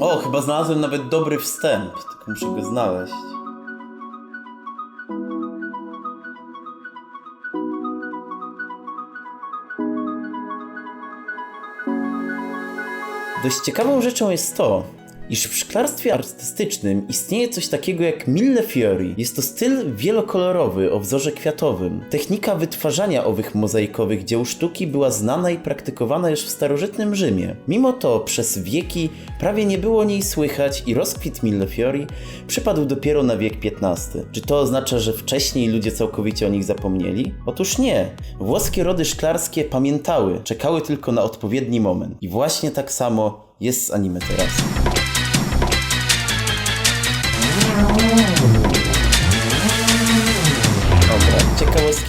O, chyba znalazłem nawet dobry wstęp, tylko muszę go znaleźć. Dość ciekawą rzeczą jest to, iż w szklarstwie artystycznym istnieje coś takiego jak millefiori. Jest to styl wielokolorowy o wzorze kwiatowym. Technika wytwarzania owych mozaikowych dzieł sztuki była znana i praktykowana już w starożytnym Rzymie. Mimo to przez wieki prawie nie było niej słychać i rozkwit millefiori przypadł dopiero na wiek XV. Czy to oznacza, że wcześniej ludzie całkowicie o nich zapomnieli? Otóż nie. Włoskie rody szklarskie pamiętały, czekały tylko na odpowiedni moment. I właśnie tak samo jest z anime teraz.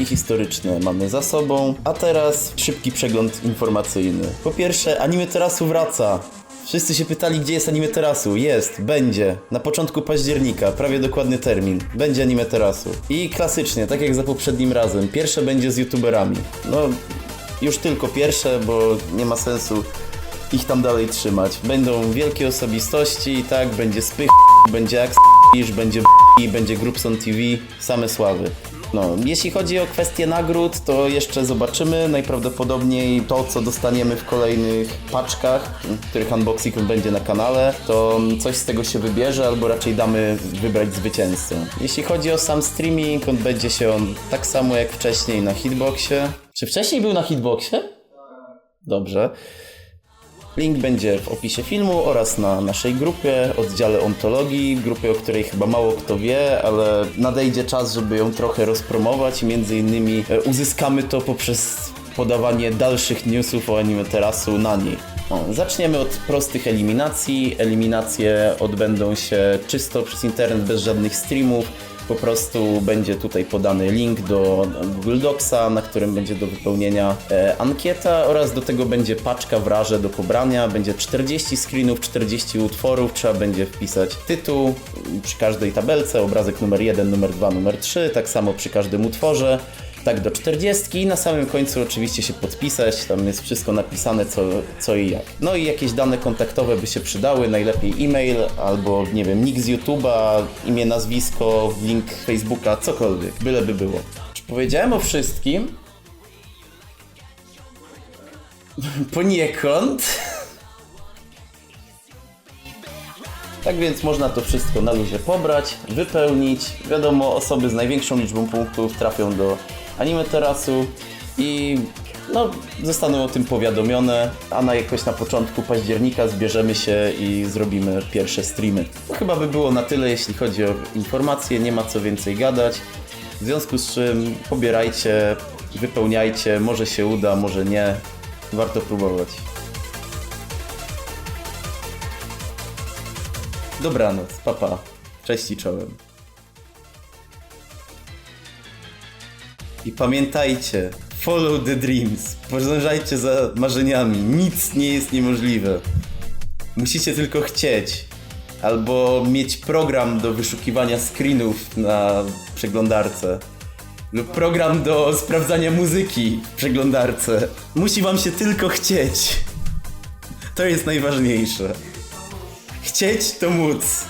Historyczne mamy za sobą, a teraz szybki przegląd informacyjny. Po pierwsze, anime terasu wraca. Wszyscy się pytali, gdzie jest anime terasu. Jest, będzie. Na początku października, prawie dokładny termin. Będzie anime terasu. I klasycznie, tak jak za poprzednim razem, pierwsze będzie z youtuberami. No, już tylko pierwsze, bo nie ma sensu ich tam dalej trzymać. Będą wielkie osobistości, tak, będzie spych, będzie Ax, będzie b***, będzie Grupson TV, same sławy. No, jeśli chodzi o kwestię nagród, to jeszcze zobaczymy. Najprawdopodobniej to, co dostaniemy w kolejnych paczkach, których unboxing będzie na kanale, to coś z tego się wybierze, albo raczej damy wybrać zwycięzcę. Jeśli chodzi o sam streaming, odbędzie się on tak samo jak wcześniej na Hitboxie. Czy wcześniej był na Hitboxie? Dobrze. Link będzie w opisie filmu oraz na naszej grupie, oddziale ontologii, grupie, o której chyba mało kto wie, ale nadejdzie czas, żeby ją trochę rozpromować między innymi e, uzyskamy to poprzez podawanie dalszych newsów o anime terasu na niej. O, zaczniemy od prostych eliminacji. Eliminacje odbędą się czysto przez internet, bez żadnych streamów. Po prostu będzie tutaj podany link do Google Docsa, na którym będzie do wypełnienia e, ankieta oraz do tego będzie paczka w rarze do pobrania. Będzie 40 screenów, 40 utworów. Trzeba będzie wpisać tytuł przy każdej tabelce, obrazek numer 1, numer 2, numer 3, tak samo przy każdym utworze. Tak do 40 i na samym końcu oczywiście się podpisać, tam jest wszystko napisane co, co i jak. No i jakieś dane kontaktowe by się przydały, najlepiej e-mail albo nie wiem, nick z YouTube'a, imię, nazwisko, link Facebooka, cokolwiek, byleby było. Czy powiedziałem o wszystkim? Poniekąd. Tak więc można to wszystko na luzie pobrać, wypełnić. Wiadomo, osoby z największą liczbą punktów trafią do anime terasu i no, zostaną o tym powiadomione, a na jakoś na początku października zbierzemy się i zrobimy pierwsze streamy. To chyba by było na tyle, jeśli chodzi o informacje, nie ma co więcej gadać. W związku z czym pobierajcie, wypełniajcie, może się uda, może nie. Warto próbować. Dobranoc, papa. Cześć i czołem. I pamiętajcie, follow the dreams. Podążajcie za marzeniami. Nic nie jest niemożliwe. Musicie tylko chcieć. Albo mieć program do wyszukiwania screenów na przeglądarce. Lub program do sprawdzania muzyki w przeglądarce. Musi wam się tylko chcieć. To jest najważniejsze. Chcieć to móc.